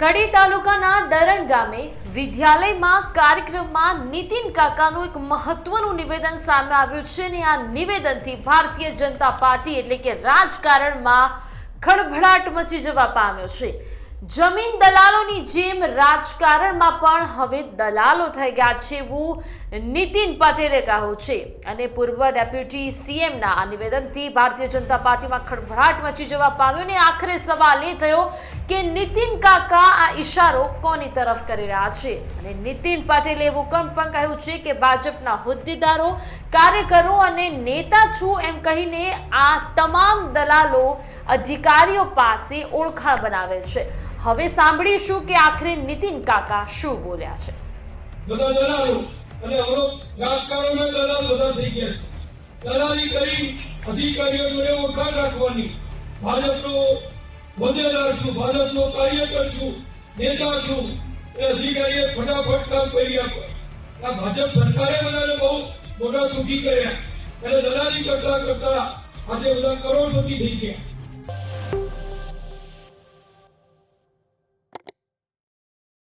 કડી તાલુકાના ડરણ ગામે વિદ્યાલયમાં કાર્યક્રમમાં નીતિન કાકાનું એક મહત્વનું નિવેદન સામે આવ્યું છે અને આ નિવેદનથી ભારતીય જનતા પાર્ટી એટલે કે રાજકારણમાં ખળભળાટ મચી જવા પામ્યો છે. જમીન દલાલોની જેમ રાજકારણમાં પણ હવે દલાલો થઈ ગયા છે એવું નીતિન પટેલે કહ્યું છે. અને પૂર્વ ડેપ્યુટી સીએમના આ નિવેદનથી ભારતીય જનતા પાર્ટીમાં ખળભળાટ મચી જવા પામ્યો ને આખરે સવાલ એ થયો કે નીતિન કાકા આ ઈશારો કોની તરફ કરી રહ્યા છે? અને નીતિન પટેલે એવું કમ પણ કહ્યું છે કે ભાજપના હોદ્દેદારો, કાર્યકરો અને નેતા છું એમ કહીને આ તમામ દલાલો અધિકારીઓ પાસે ઓળખાણ બનાવે છે. હવે સાંભળીશું કે આખરે નીતિન કાકા શું બોલ્યા છે. બધા દલાલો અને હવે રાજકારણના દલાલ બધા થઈ ગયા છે. દલાલી કરી અધિકારીઓ જોડે ઓળખાણ રાખવાની. ભાજપનો હોદ્દેદાર છું, ભાજપનો કાર્યકર છું, નેતા છું. એ અધિકારીએ ફટાફટ કામ કરી આપે આ ભાજપ સરકારે બધાને બહુ મોટા સુખી કર્યા. એટલે દલાલી કરતા કરતા આજે બધા કરોડપતિ થઈ ગયા.